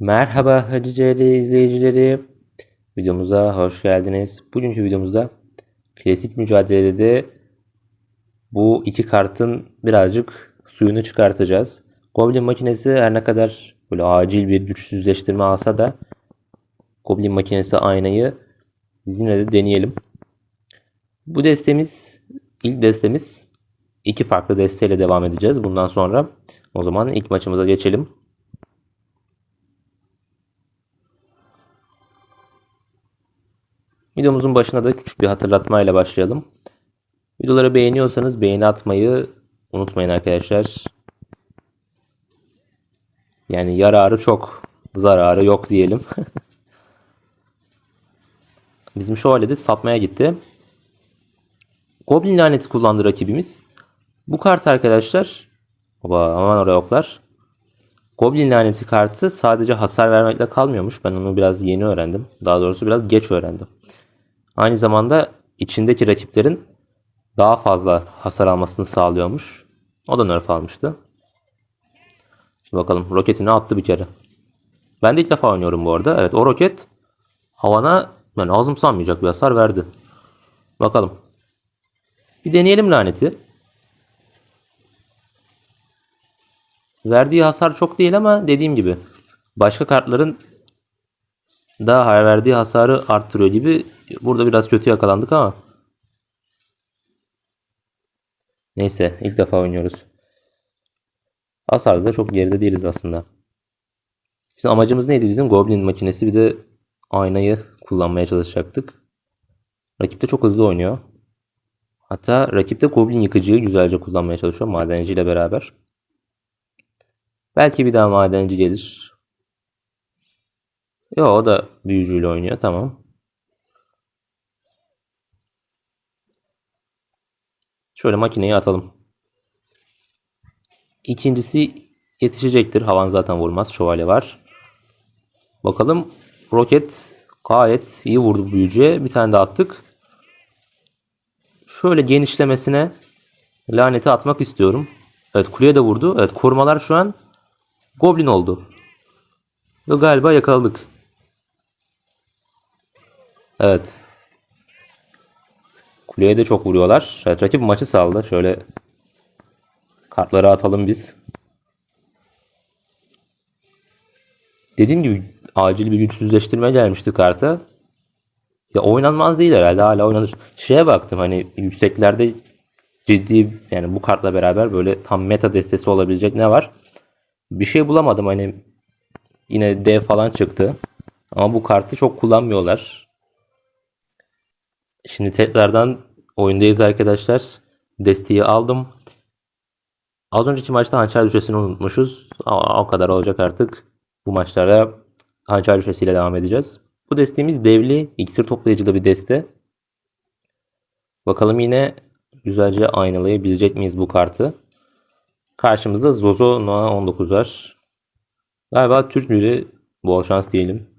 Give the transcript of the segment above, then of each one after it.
Merhaba Hacı izleyicileri. Videomuza hoş geldiniz. Bugünkü videomuzda klasik mücadelede bu iki kartın birazcık suyunu çıkartacağız. Goblin makinesi her ne kadar böyle acil bir güçsüzleştirme alsa da Goblin makinesi aynayı biz yine de deneyelim. Bu destemiz ilk destemiz iki farklı desteyle devam edeceğiz bundan sonra. O zaman ilk maçımıza geçelim. Videomuzun başına da küçük bir hatırlatmayla başlayalım. Videoları beğeniyorsanız beğeni atmayı unutmayın arkadaşlar. Yani yararı çok, zararı yok diyelim. Bizim şövalye satmaya gitti. Goblin laneti kullandı rakibimiz. Bu kart arkadaşlar, Oba, aman oraya oklar. Goblin laneti kartı sadece hasar vermekle kalmıyormuş. Ben onu biraz yeni öğrendim. Daha doğrusu biraz geç öğrendim. Aynı zamanda içindeki rakiplerin daha fazla hasar almasını sağlıyormuş. O da nerf almıştı. Şimdi bakalım roketini attı bir kere. Ben de ilk defa oynuyorum bu arada. Evet o roket havana yani ağzım sanmayacak bir hasar verdi. Bakalım. Bir deneyelim laneti. Verdiği hasar çok değil ama dediğim gibi başka kartların daha verdiği hasarı arttırıyor gibi. Burada biraz kötü yakalandık ama. Neyse ilk defa oynuyoruz. Hasarda da çok geride değiliz aslında. Şimdi amacımız neydi bizim? Goblin makinesi bir de aynayı kullanmaya çalışacaktık. Rakip de çok hızlı oynuyor. Hatta rakip de Goblin yıkıcıyı güzelce kullanmaya çalışıyor madenci ile beraber. Belki bir daha madenci gelir. Yo o da büyücüyle oynuyor. Tamam. Şöyle makineyi atalım. İkincisi yetişecektir. Havan zaten vurmaz. Şövalye var. Bakalım. Roket gayet iyi vurdu büyücüye. Bir tane de attık. Şöyle genişlemesine laneti atmak istiyorum. Evet kuleye de vurdu. Evet korumalar şu an Goblin oldu. Ve galiba yakaladık. Evet. Kuleye de çok vuruyorlar. Evet, rakip maçı saldı. Şöyle kartları atalım biz. Dediğim gibi acil bir güçsüzleştirme gelmişti karta. Ya oynanmaz değil herhalde hala oynanır. Şeye baktım hani yükseklerde ciddi yani bu kartla beraber böyle tam meta destesi olabilecek ne var? Bir şey bulamadım hani yine dev falan çıktı. Ama bu kartı çok kullanmıyorlar. Şimdi tekrardan oyundayız arkadaşlar. Desteği aldım. Az önceki maçta hançer düşesini unutmuşuz. O kadar olacak artık. Bu maçlarda hançer düşesiyle devam edeceğiz. Bu desteğimiz devli iksir toplayıcıda bir deste. Bakalım yine güzelce aynalayabilecek miyiz bu kartı. Karşımızda Zozo Noah 19 var. Galiba Türk biri bol şans diyelim.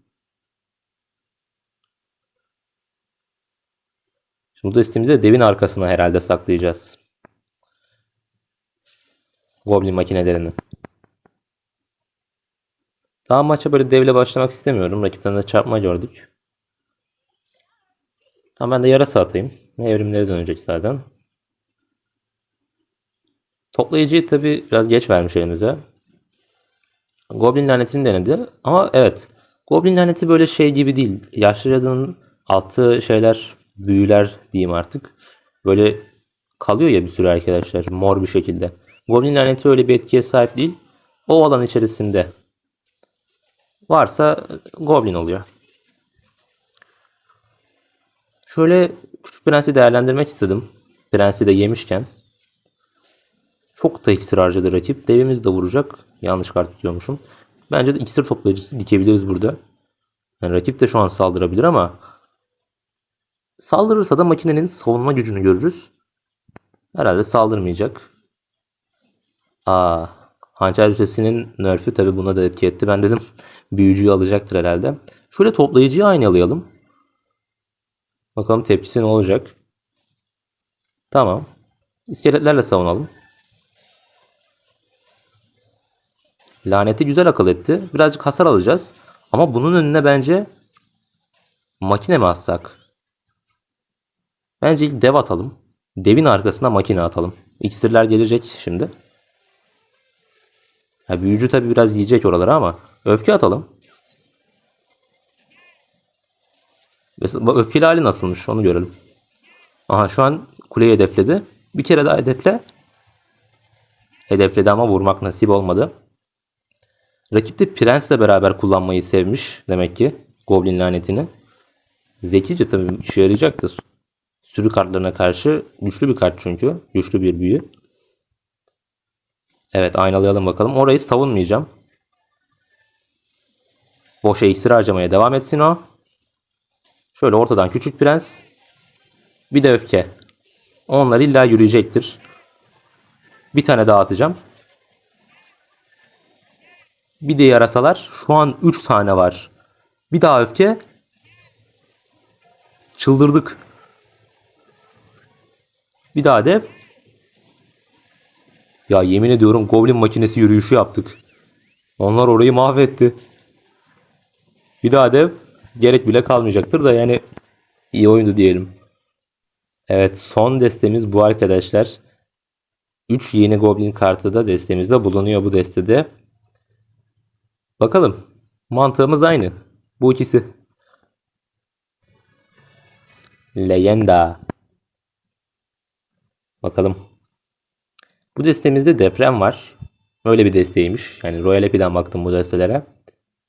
Şimdi bu destemizi devin arkasına herhalde saklayacağız. Goblin makinelerini. Daha maça böyle devle başlamak istemiyorum. Rakipten de çarpma gördük. Tamam ben de yarasa atayım. Evrimleri dönecek zaten. Toplayıcıyı tabi biraz geç vermiş elimize. Goblin lanetini denedi. Ama evet. Goblin laneti böyle şey gibi değil. Yaşlı cadının altı şeyler, büyüler diyeyim artık. Böyle kalıyor ya bir sürü arkadaşlar. Mor bir şekilde. Goblin laneti öyle bir etkiye sahip değil. O alan içerisinde varsa Goblin oluyor. Şöyle küçük prensi değerlendirmek istedim. Prensi de yemişken. Çok da iksir harcadı rakip. Devimiz de vuracak. Yanlış kart tutuyormuşum. Bence de iksir toplayıcısı dikebiliriz burada. Yani rakip de şu an saldırabilir ama saldırırsa da makinenin savunma gücünü görürüz. Herhalde saldırmayacak. Aa, hançer üstesinin nerfü tabi buna da etki etti. Ben dedim büyücüyü alacaktır herhalde. Şöyle toplayıcıyı aynalayalım. Bakalım tepkisi ne olacak. Tamam. İskeletlerle savunalım. Laneti güzel akıl etti. Birazcık hasar alacağız. Ama bunun önüne bence makine mi atsak? Bence ilk dev atalım. Devin arkasına makine atalım. İksirler gelecek şimdi. Ha, büyücü tabi biraz yiyecek oraları ama öfke atalım. Mesela öfkeli hali nasılmış onu görelim. Aha şu an kuleyi hedefledi. Bir kere daha hedefle. Hedefledi ama vurmak nasip olmadı. Rakip de Prens'le beraber kullanmayı sevmiş demek ki Goblin lanetini. Zekice tabii işe yarayacaktır. Sürü kartlarına karşı güçlü bir kart çünkü. Güçlü bir büyü. Evet aynalayalım bakalım. Orayı savunmayacağım. Boşa iksir harcamaya devam etsin o. Şöyle ortadan küçük prens. Bir de öfke. Onlar illa yürüyecektir. Bir tane daha atacağım. Bir de yarasalar. Şu an 3 tane var. Bir daha öfke. Çıldırdık. Bir daha dev. Ya yemin ediyorum Goblin makinesi yürüyüşü yaptık. Onlar orayı mahvetti. Bir daha dev. Gerek bile kalmayacaktır da yani iyi oyundu diyelim. Evet son destemiz bu arkadaşlar. 3 yeni Goblin kartı da destemizde bulunuyor bu destede. Bakalım. Mantığımız aynı. Bu ikisi. Leyenda. Bakalım. Bu destemizde deprem var. Öyle bir desteymiş. Yani Royal Epi'den baktım bu destelere.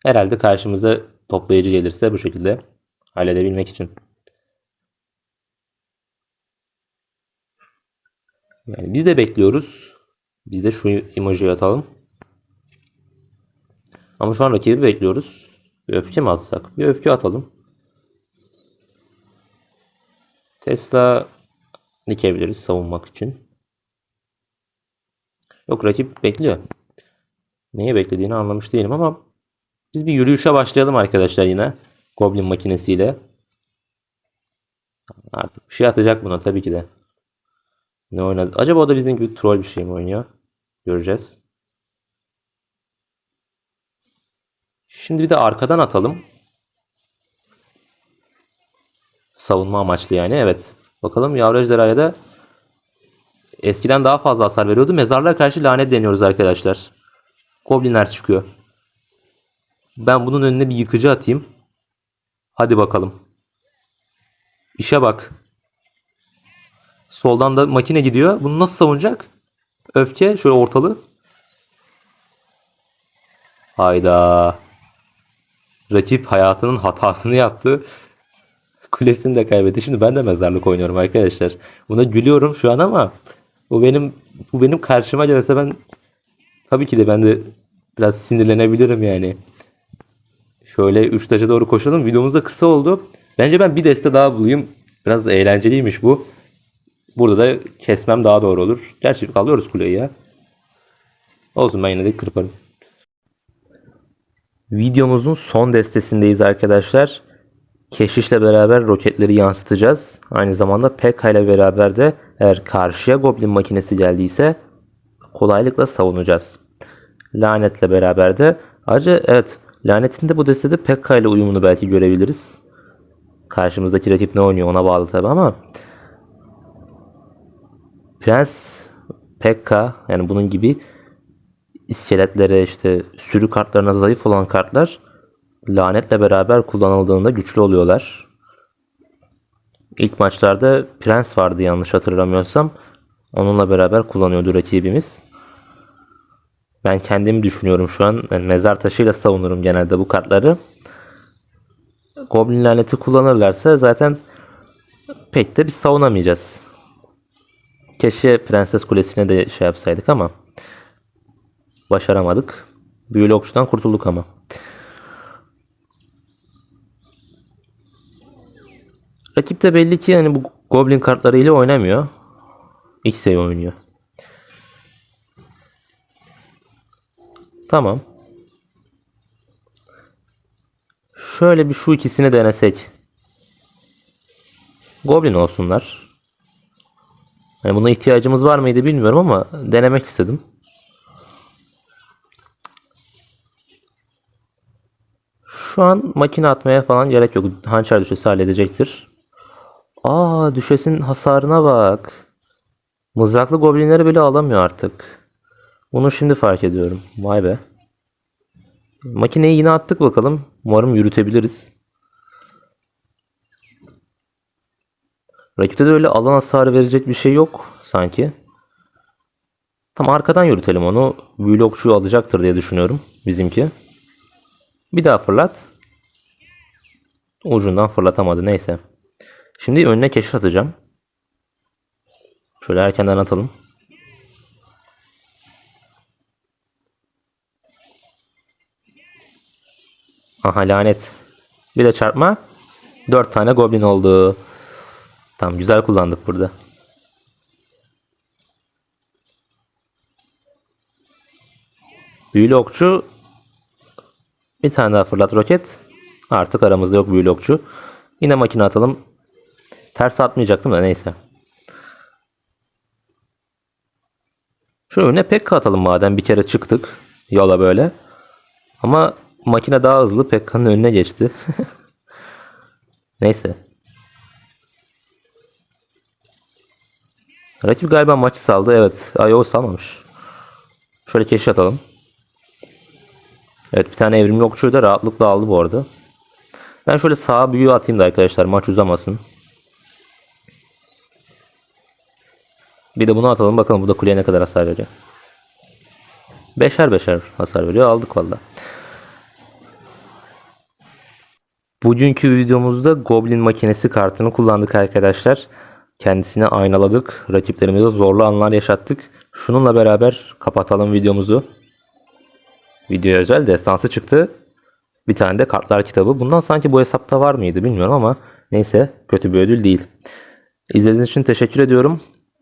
Herhalde karşımıza toplayıcı gelirse bu şekilde halledebilmek için. Yani biz de bekliyoruz. Biz de şu emojiyi atalım. Ama şu an rakibi bekliyoruz. Bir öfke mi atsak? Bir öfke atalım. Tesla dikebiliriz savunmak için. Yok rakip bekliyor. Neye beklediğini anlamış değilim ama biz bir yürüyüşe başlayalım arkadaşlar yine. Goblin makinesiyle. Artık bir şey atacak buna tabii ki de. Ne oynadı? Acaba o da bizim gibi troll bir şey mi oynuyor? Göreceğiz. Şimdi bir de arkadan atalım. Savunma amaçlı yani. Evet. Bakalım yavru ejderhaya da eskiden daha fazla hasar veriyordu. Mezarlığa karşı lanet deniyoruz arkadaşlar. Goblinler çıkıyor. Ben bunun önüne bir yıkıcı atayım. Hadi bakalım. İşe bak. Soldan da makine gidiyor. Bunu nasıl savunacak? Öfke şöyle ortalı. Hayda. Rakip hayatının hatasını yaptı. Kulesini de kaybetti. Şimdi ben de mezarlık oynuyorum arkadaşlar. Buna gülüyorum şu an ama bu benim bu benim karşıma gelse ben tabii ki de ben de biraz sinirlenebilirim yani. Şöyle 3 taşa doğru koşalım. Videomuz da kısa oldu. Bence ben bir deste daha bulayım. Biraz eğlenceliymiş bu. Burada da kesmem daha doğru olur. Gerçi kalıyoruz kuleyi ya. Olsun ben yine de kırparım. Videomuzun son destesindeyiz arkadaşlar. Keşişle beraber roketleri yansıtacağız. Aynı zamanda Pekka ile beraber de eğer karşıya Goblin makinesi geldiyse kolaylıkla savunacağız. Lanetle beraber de ayrıca evet lanetinde bu destede Pekka ile uyumunu belki görebiliriz. Karşımızdaki rakip ne oynuyor ona bağlı tabi ama Prens Pekka yani bunun gibi iskeletlere işte sürü kartlarına zayıf olan kartlar lanetle beraber kullanıldığında güçlü oluyorlar. İlk maçlarda Prens vardı yanlış hatırlamıyorsam. Onunla beraber kullanıyordu rakibimiz. Ben kendimi düşünüyorum şu an. Mezar taşıyla savunurum genelde bu kartları. Goblin laneti kullanırlarsa zaten pek de bir savunamayacağız. Keşke Prenses Kulesi'ne de şey yapsaydık ama başaramadık. Büyülü okçudan kurtulduk ama. Rakip de belli ki yani bu Goblin kartlarıyla oynamıyor. X'e oynuyor. Tamam. Şöyle bir şu ikisini denesek. Goblin olsunlar. Yani buna ihtiyacımız var mıydı bilmiyorum ama denemek istedim. Şu an makine atmaya falan gerek yok. Hançer düşesi halledecektir. Aa düşesin hasarına bak. Mızraklı goblinleri bile alamıyor artık. Bunu şimdi fark ediyorum. Vay be. Makineyi yine attık bakalım. Umarım yürütebiliriz. Rakipte de öyle alan hasarı verecek bir şey yok sanki. Tam arkadan yürütelim onu. Vlogçu alacaktır diye düşünüyorum bizimki. Bir daha fırlat. Ucundan fırlatamadı neyse. Şimdi önüne keşif atacağım. Şöyle erkenden atalım. Aha lanet. Bir de çarpma. 4 tane goblin oldu. Tamam güzel kullandık burada. Büyülü okçu bir tane daha fırlat roket. Artık aramızda yok büyülü okçu. Yine makine atalım. Ters atmayacaktım da neyse. Şu önüne Pekka atalım madem bir kere çıktık yola böyle. Ama makine daha hızlı Pekka'nın önüne geçti. neyse. Rakip galiba maçı saldı. Evet. Ay o salmamış. Şöyle keşif atalım. Evet bir tane evrimli okçuyu da rahatlıkla aldı bu arada. Ben şöyle sağa büyü atayım da arkadaşlar maç uzamasın. Bir de bunu atalım bakalım bu da kuleye ne kadar hasar veriyor. Beşer beşer hasar veriyor aldık valla. Bugünkü videomuzda Goblin makinesi kartını kullandık arkadaşlar. Kendisini aynaladık. Rakiplerimize zorlu anlar yaşattık. Şununla beraber kapatalım videomuzu. Videoya özel destansı çıktı. Bir tane de kartlar kitabı. Bundan sanki bu hesapta var mıydı bilmiyorum ama neyse kötü bir ödül değil. İzlediğiniz için teşekkür ediyorum.